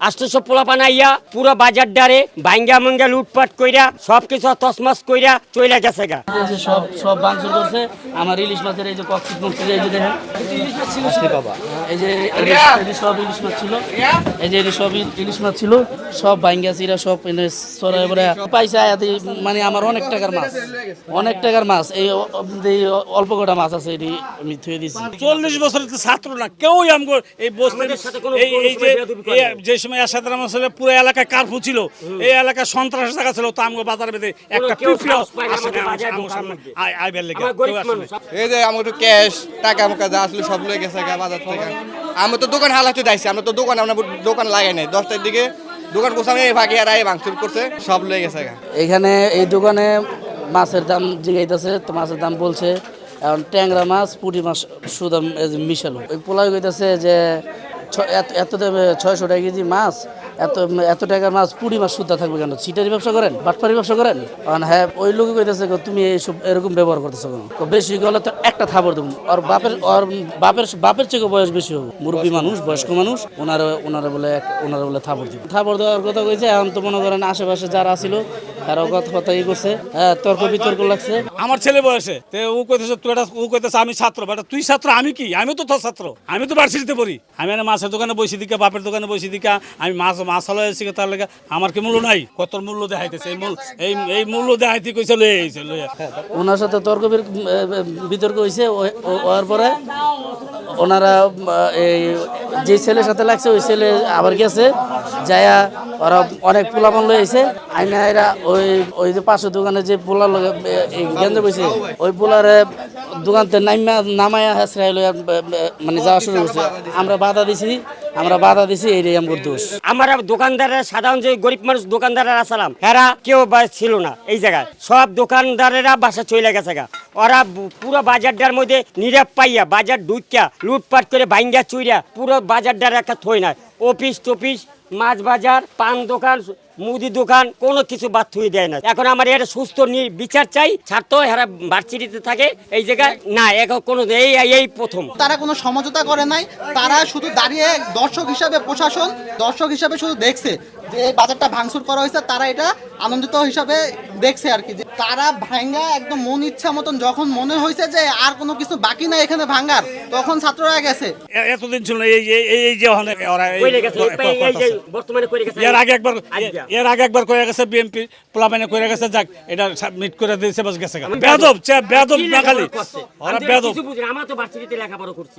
আষ্টশো পোলা বানাইয়া পুরো বাজার ডারে ভাঙ্গা মঙ্গা লুটপাট কইরা সব কিছু তসমাস কইরা চইলা গেছে গা। সব সব ভাঙচুর করছে। আমার ইলিশ মাছের এই যে কক্সিট মুক্তি এই যে দেখেন বাবা এই যে ইলিশ এই যে সব ইলিশ মাছ ছিল এই যে সব ইল- ইলিশ মাছ ছিল সব ভাঙ্গা চিরা সব এনে সরাই বলে পয়সা আয়াতে মানে আমার অনেক টাকার মাছ অনেক টাকার মাছ এই অল্প কটা মাছ আছে এটি আমি থুয়ে দিছি। চল্লিশ বছরের তো ছাত্র না কেউই আমগো এই বসতে আমাদের সাথে কোনো- এই কোনো এই যে সময় আসাদ রহমান সাহেব পুরো এলাকায় কারফু ছিল। এই এলাকায় সন্ত্রাস জায়গা ছিল তো আমগো বাজার বেঁধে একটা কেউ পিপিও সাহস পায় না আমাদের বাজারে আমগো ঢোকার সামনে। মধ্যে। আই আইবার লেগে আমার এই যে আমার একটু ক্যাশ টাকা মুকা যা আসলে সব লয়ে গেছে গা বাজার থেকে। আমি তো দোকান হালাতে যাইছি আমরা তো দোকান আমরা দোকান লাগাই নাই। দশটার দিকে দোকান গোছানো এই ভাগে আর এই ভাঙচুর করছে সব লয়ে গেছে গা। এখানে এই দোকানে মাছের দাম জিগাইতেছে তো মাছের দাম বলছে এখন ট্যাংরা মাছ পুঁটি মাছ সুদাম মিশালো। ওই পোলাই কইতেছে যে এত ছয়শো টাকা কেজি মাছ, এত এত টাকার মাছ পুঁটি মাছ সুদ্ধা থাকবে কেন? সিটারি ব্যবসা করেন? বাটপারি ব্যবসা করেন? হ্যাঁ ওই লোকে কইতেছে তুমি এইসব এরকম ব্যবহার করতেছো কেন বেশি গেলে তো একটা থাপড় দেবো। আর বাপের আর বাপের বাপের থেকে বয়স বেশি হবে। মুরব্বী মানুষ, বয়স্ক মানুষ ওনারা ওনারা বলে ওনারা বলে থাপড় দিব। থাপড় দেওয়ার কথা কইছে, এখন তো মনে করেন আশেপাশে যারা ছিল তারা কথা কথা ই করছে। হ্যাঁ তর্ক বিতর্ক লাগছে। আমার ছেলে বয়সে। তে ও কইতেছে তুই এটা ও কইতেছে আমি ছাত্র। বেটা তুই ছাত্র আমি কি? আমি তো তোর ছাত্র। আমি তো ভার্সিটিতে পড়ি। আমি এনে মাছের দোকানে বসে দিকে বাপের দোকানে বসে দিকে। আমি মাছ মাছ হলো এসে তার লেগে। আমার কি মূল্য নাই? কত মূল্য দেখাইতেছে? এই মূল এই এই মূল্য দেখাইতে কইছে লয়ে ওনার সাথে তর্ক বিতর্ক হয়েছে হওয়ার পরে ওনারা এই যে ছেলের সাথে লাগছে, ওই ছেলে আবার গেছে, যায়া ওরা অনেক পোলাপান লয়ে এসে আইনা এরা ওই ওই যে পাশের দোকানে যে এই গেন্দে বসে ওই পোলারে দোকানতে নাইমা, নামায়া হেসরাই লইয়া মানে যাওয়া শুরু করছে। আমরা বাধা দিছি, আমরা বাধা দিছি এইটাই আমার দোষ। আমার দোকানদাররা, সাধারণ যে গরিব মানুষ দোকানদাররা আসলাম এরা কেউ ছিল না এই জায়গায়। সব দোকানদারেরা বাসা চলে গেছে গা। ওরা পুরো বাজারটার মধ্যে নিরাপ পাইয়া, বাজার ঢুকিয়া লুটপাট করে বাইঙ্গা চুইরা পুরো বাজারটার একটা থই না অফিস টফিস মাছ বাজার, পান দোকান মুদি দোকান কোনো কিছু বাদ থুই দেয় না। এখন আমার এটা সুস্থ নি- বিচার চাই ছাড়তো এরা ভার্সিটিতে থাকে এই জায়গায় না এখন কোনো এই এই প্রথম। তারা কোনো সমঝোতা করে নাই তারা শুধু দাঁড়িয়ে দর্শক হিসাবে প্রশাসন দর্শক হিসাবে শুধু দেখছে যে এই বাজারটা ভাঙচুর করা হয়েছে তারা এটা আনন্দিত হিসাবে দেখছে আর কি। যে তারা ভাঙ্গা একদম মন ইচ্ছা মতন যখন মনে হয়েছে যে আর কোনো কিছু বাকি নাই এখানে ভাঙ্গার তখন ছাত্ররা গেছে। এতদিন ছিল এই এই- যে বর্তমানে এর আগে একবার। এর আগে একবার কয়ে গেছে বিএনপি প্লাবানে কয়ে গেছে যাক এটা মিট করে দিয়েছে বাস গেছে বেদব বেদব না খালি ওরা বেদব আমরা তো ভার্সিটিতে লেখাপড়া করছি।